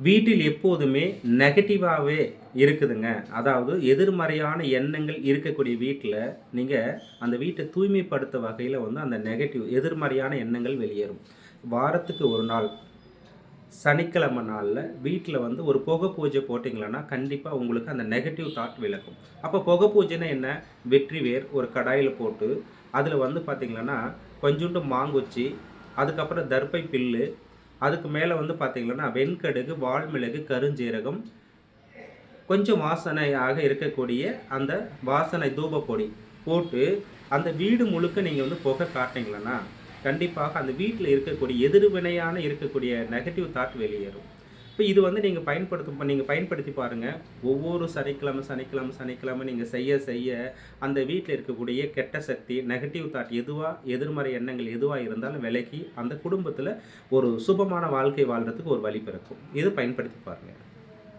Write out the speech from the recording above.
வீட்டில் எப்போதுமே நெகட்டிவாகவே இருக்குதுங்க. அதாவது எதிர்மறையான எண்ணங்கள் இருக்கக்கூடிய வீட்டில் நீங்கள் அந்த வீட்டை தூய்மைப்படுத்த வகையில் வந்து அந்த நெகட்டிவ் எதிர்மறையான எண்ணங்கள் வெளியேறும். வாரத்துக்கு ஒரு நாள் சனிக்கிழமை நாளில் வீட்டில் வந்து ஒரு புகை பூஜை போட்டிங்களன்னா கண்டிப்பாக உங்களுக்கு அந்த நெகட்டிவ் தாட் விளக்கும். அப்போ புகை பூஜைன்னா என்ன? வெற்றி வேர் ஒரு கடாயில் போட்டு அதில் வந்து பார்த்திங்கன்னா கொஞ்சோண்டு மாங்குச்சி அதுக்கப்புறம் தர்பை பில்லு அதுக்கு மேலே வந்து பார்த்திங்கன்னா வெண்கடுகு வால்மிளகு கருஞ்சீரகம் கொஞ்சம் வாசனையாக இருக்கக்கூடிய அந்த வாசனை தூபப்பொடி போட்டு அந்த வீடு முழுக்க நீங்கள் வந்து புகை காட்டிங்களன்னா கண்டிப்பாக அந்த வீட்டில் இருக்கக்கூடிய எதிர்வினையான இருக்கக்கூடிய நெகட்டிவ் தாட் வெளியேறும். இப்போ இது வந்து நீங்கள் பயன்படுத்தும் நீங்கள் பயன்படுத்தி பாருங்கள் ஒவ்வொரு சனிக்கிழமை சனிக்கிழமை சனிக்கிழமை நீங்கள் செய்ய செய்ய அந்த வீட்டில் இருக்கக்கூடிய கெட்ட சக்தி நெகட்டிவ் தாட் எதுவாக எதிர்மறை எண்ணங்கள் எதுவாக இருந்தாலும் விலகி அந்த குடும்பத்தில் ஒரு சுபமான வாழ்க்கை வாழ்கிறதுக்கு ஒரு வழி பிறக்கும். இது பயன்படுத்தி பாருங்கள்